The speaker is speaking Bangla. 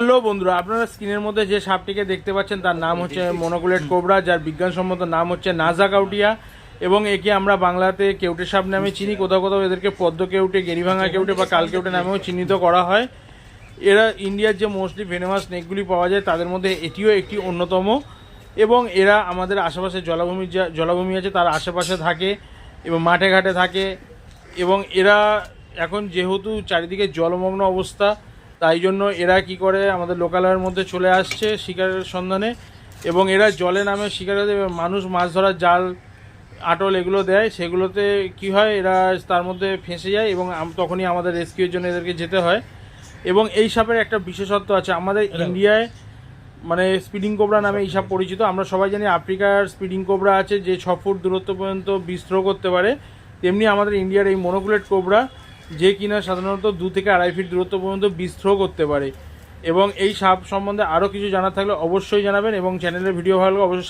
হ্যালো বন্ধুরা আপনারা স্ক্রিনের মধ্যে যে সাপটিকে দেখতে পাচ্ছেন তার নাম হচ্ছে মনোকুলেট কোবরা যার বিজ্ঞানসম্মত নাম হচ্ছে নাজা কাউটিয়া এবং একে আমরা বাংলাতে কেউটে সাপ নামে চিনি কোথাও কোথাও এদেরকে পদ্ম কেউটে গেরিভাঙা কেউটে বা কাল কেউটে নামেও চিহ্নিত করা হয়। এরা ইন্ডিয়ার যে মোস্টলি ভেনেমাস স্নেকগুলি পাওয়া যায় তাদের মধ্যে এটিও একটি অন্যতম এবং এরা আমাদের আশেপাশে জলাভূমি যা জলাভূমি আছে তার আশেপাশে থাকে এবং মাঠে ঘাটে থাকে এবং এরা এখন যেহেতু চারিদিকে জলমগ্ন অবস্থা তাই জন্য এরা কি করে আমাদের লোকালয়ের মধ্যে চলে আসছে শিকারের সন্ধানে এবং এরা জলে নামে শিকার এবং মানুষ মাছ ধরার জাল আটল এগুলো দেয় সেগুলোতে কি হয় এরা তার মধ্যে ফেঁসে যায় এবং তখনই আমাদের রেস্কিউর জন্য এদেরকে যেতে হয়। এবং এই সাপের একটা বিশেষত্ব আছে আমাদের ইন্ডিয়ায় মানে স্পিডিং কোবরা নামে এই সাপ পরিচিত আমরা সবাই জানি আফ্রিকার স্পিডিং কোবরা আছে যে ছ ফুট দূরত্ব পর্যন্ত বিস্ত্র করতে পারে তেমনি আমাদের ইন্ডিয়ার এই মনোকুলেট কোবরা যে কিনা সাধারণত দু থেকে আড়াই ফিট দূরত্ব পর্যন্ত বিস্ত্র করতে পারে। এবং এই সাপ সম্বন্ধে আরও কিছু জানার থাকলে অবশ্যই জানাবেন এবং চ্যানেলের ভিডিও ভালো অবশ্যই